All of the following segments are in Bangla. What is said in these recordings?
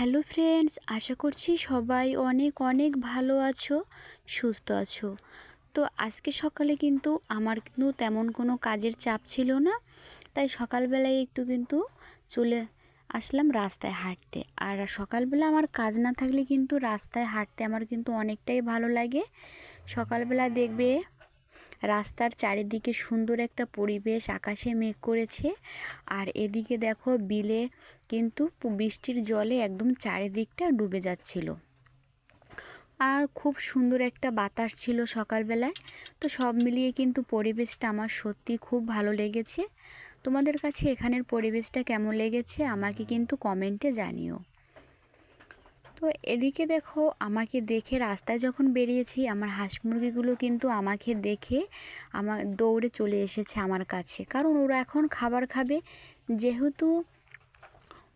হ্যালো ফ্রেন্ডস আশা করছি সবাই অনেক অনেক ভালো আছো, সুস্থ আছো। তো আজকে সকালে কিন্তু আমার কিন্তু তেমন কোনো কাজের চাপ ছিল না, তাই সকালবেলায় একটু কিন্তু চলে আসলাম রাস্তায় হাঁটতে। আর সকালবেলা আমার কাজ না থাকলে কিন্তু রাস্তায় হাঁটতে আমার কিন্তু অনেকটাই ভালো লাগে। সকালবেলা দেখবে রাস্তার চারিদিকে সুন্দর একটা পরিবেশ, আকাশে মেঘ করেছে। আর এদিকে দেখো বিলে কিন্তু বৃষ্টির জলে একদম চারিদিকটা ডুবে যাচ্ছিল। আর খুব সুন্দর একটা বাতাস ছিল সকালবেলায়। তো সব মিলিয়ে কিন্তু পরিবেশটা আমার সত্যি খুব ভালো লেগেছে। তোমাদের কাছে এখানের পরিবেশটা কেমন লেগেছে আমাকে কিন্তু কমেন্টে জানিও। তো এদিকে দেখো আমাকে দেখে রাস্তায় যখন বেরিয়েছি, আমার হাঁস মুরগিগুলো কিন্তু আমাকে দেখে আমার দৌড়ে চলে এসেছে আমার কাছে। কারণ ওরা এখন খাবার খাবে। যেহেতু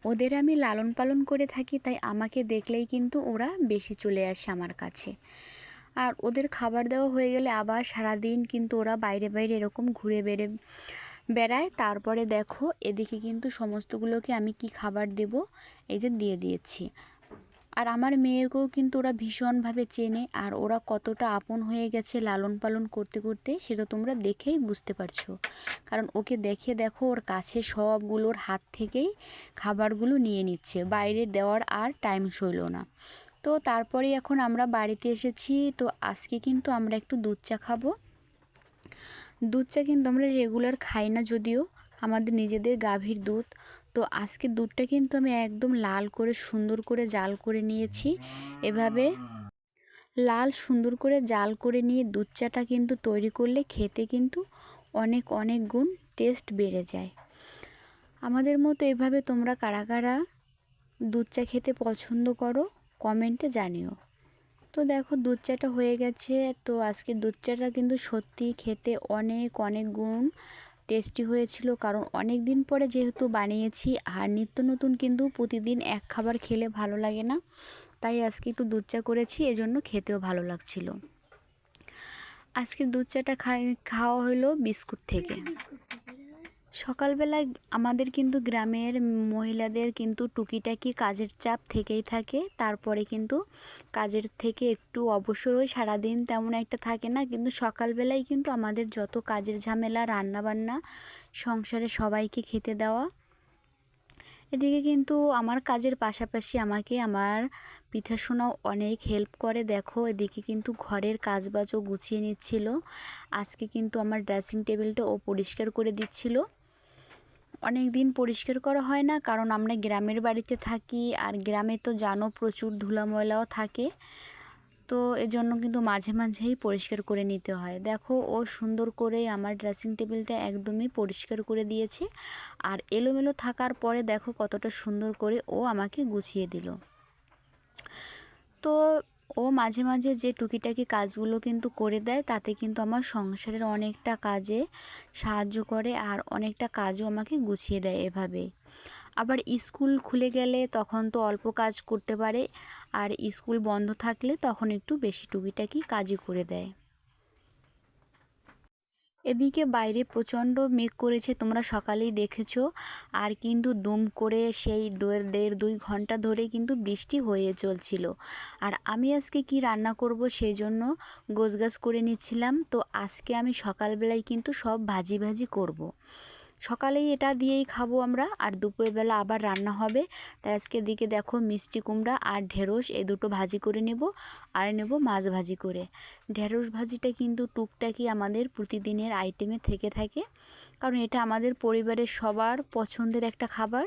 ওদের আমি লালন পালন করে থাকি, তাই আমাকে দেখলেই কিন্তু ওরা বেশি চলে আসে আমার কাছে। আর ওদের খাবার দেওয়া হয়ে গেলে আবার সারাদিন কিন্তু ওরা বাইরে বাইরে এরকম ঘুরে বেড়ে বেড়ায়। তারপরে দেখো এদিকে কিন্তু সমস্তগুলোকে আমি কি খাবার দেব, এই যে দিয়ে দিয়েছি। আর আমার মেয়েকেও কিন্তু ওরা ভীষণভাবে চেনে আর ওরা কতটা আপন হয়ে গেছে লালন পালন করতে করতে সেটা তোমরা দেখেই বুঝতে পারছ। কারণ ওকে দেখে দেখো ওর কাছে সবগুলোর হাত থেকেই খাবারগুলো নিয়ে নিচ্ছে, বাইরে দেওয়ার আর টাইম সইল না। তো তারপরে এখন আমরা বাড়িতে এসেছি, তো আজকে কিন্তু আমরা একটু দুধ চা খাব। দুধ চা কিন্তু আমরা রেগুলার খাই না যদিও, আমাদের নিজেদের গাভীর দুধ। তো আজকে দুধটা কিন্তু আমি একদম লাল করে সুন্দর করে জাল করে নিয়েছি। এভাবে লাল সুন্দর করে জাল করে নিয়ে দুধ চাটা কিন্তু তৈরি করলে খেতে কিন্তু অনেক অনেক গুণ টেস্ট বেড়ে যায়। আমাদের মতো এভাবে তোমরা কারা কারা দুধ চা খেতে পছন্দ করো, কমেন্টে জানিও। তো দেখো দুধ চাটা হয়ে গেছে, তো আজকের দুধ চাটা কিন্তু সত্যি খেতে অনেক অনেক গুণ টেস্টি হয়েছিল। কারণ অনেক দিন পরে যেহেতু বানিয়েছি, আর নিত্য নতুন কিন্তু প্রতিদিন এক খাবার খেলে ভালো লাগে না। তাই আজকে একটু দুধ চা করেছি, এজন্য খেতেও ভালো লাগছিল। আজকের দুধ চাটা খাওয়া হলো বিস্কুট থেকে। সকালবেলায় আমাদের কিন্তু গ্রামের মহিলাদের কিন্তু টুকিটাকি কাজের চাপ থেকেই থাকে। তারপরে কিন্তু কাজের থেকে একটু অবসর হয়ে সারাদিন তেমন একটা থাকে না। কিন্তু সকালবেলায় কিন্তু আমাদের যত কাজের ঝামেলা, রান্নাবান্না, সংসারে সবাইকে খেতে দেওয়া, এদিকে কিন্তু আমার কাজের পাশাপাশি আমাকে আমার পিঠাশোনাও অনেক হেল্প করে। দেখো, এদিকে কিন্তু ঘরের কাজবাজও গুছিয়ে নিচ্ছিল। আজকে কিন্তু আমার ড্রেসিং টেবিলটা ও পরিষ্কার করে দিচ্ছিল। অনেক দিন পরিষ্কার করা হয় না, কারণ আমরা গ্রামের বাড়িতে থাকি আর গ্রামে তো জানো প্রচুর ধুলা ময়লাও থাকে। তো এজন্য কিন্তু মাঝে মাঝেই পরিষ্কার করে নিতে হয়। দেখো ও সুন্দর করে আমার ড্রেসিং টেবিলটা একদমই পরিষ্কার করে দিয়েছে। আর এলোমেলো থাকার পরে দেখো কতটা সুন্দর করে ও আমাকে গুছিয়ে দিল। তো ও মাঝে মাঝে যে টুকিটাকি কাজগুলো কিন্তু করে দেয়, তাতে কিন্তু আমার সংসারের অনেকটা কাজে সাহায্য করে আর অনেকটা কাজও আমাকে গুছিয়ে দেয় এভাবে। আবার স্কুল খুলে গেলে তখন তো অল্প কাজ করতে পারে, আর স্কুল বন্ধ থাকলে তখন একটু বেশি টুকিটাকি কাজই করে দেয়। এদিকে বাইরে প্রচণ্ড মেঘ করেছে, তোমরা সকালেই দেখেছ। আর কিন্তু দুম করে সেই দেড় দুই ঘণ্টা ধরে কিন্তু বৃষ্টি হয়ে চলছিল। আর আমি আজকে কি রান্না করব সেই জন্য গোছগাছ করে নিচ্ছিলাম। তো আজকে আমি সকালবেলায় কিন্তু সব ভাজি ভাজি করব। সকালেই এটা দিয়েই খাব আমরা, আর দুপুরবেলা আবার রান্না হবে। তাই আজকে দিকে দেখো মিষ্টি কুমড়া আর ঢেঁড়স, এই দুটো ভাজি করে নেব, আর নেব মাছ ভাজি করে। ঢেঁড়স ভাজিটা কিন্তু টুকটাকি আমাদের প্রতিদিনের আইটেমে থেকে থাকে, কারণ এটা আমাদের পরিবারের সবার পছন্দের একটা খাবার।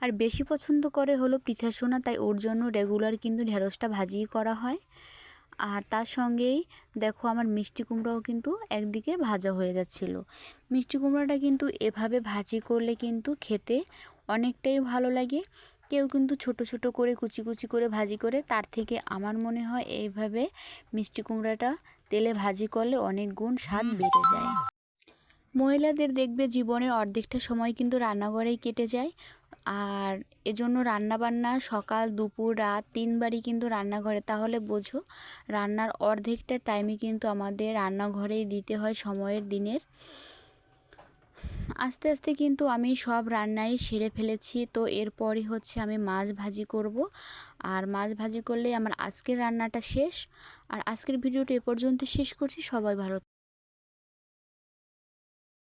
আর বেশি পছন্দ করে হলো পিঠা সোনা তাই ওর জন্য রেগুলার কিন্তু ঢেঁড়সটা ভাজিই করা হয়। আর তার সঙ্গেই দেখো আমার মিষ্টি কুমড়াও কিন্তু একদিকে ভাজা হয়ে যাচ্ছিল। মিষ্টি কুমড়াটা কিন্তু এভাবে ভাজি করলে কিন্তু খেতে অনেকটাই ভালো লাগে। কেউ কিন্তু ছোট ছোট করে কুচি কুচি করে ভাজি করে, তার থেকে আমার মনে হয় এইভাবে মিষ্টি কুমড়াটা তেলে ভাজি করলে অনেক গুণ স্বাদ বেড়ে যায়। মহিলাদের দেখবে জীবনের অর্ধেকটা সময় কিন্তু রান্নাঘরেই কেটে যায়। আর এজন্য রান্নাবান্না সকাল, দুপুর, রাত তিনবারই কিন্তু রান্নাঘরে। তাহলে বোঝো, রান্নার অর্ধেকটা টাইমে কিন্তু আমাদের রান্নাঘরেই দিতে হয় সময়ের দিনের। আস্তে আস্তে কিন্তু আমি সব রান্নাই সেরে ফেলেছি। তো এরপরই হচ্ছে আমি মাছ ভাজি করব। আর মাছ ভাজি করলে আমার আজকের রান্নাটা শেষ। আর আজকের ভিডিওটা এ পর্যন্ত শেষ করছি। সবাই ভালো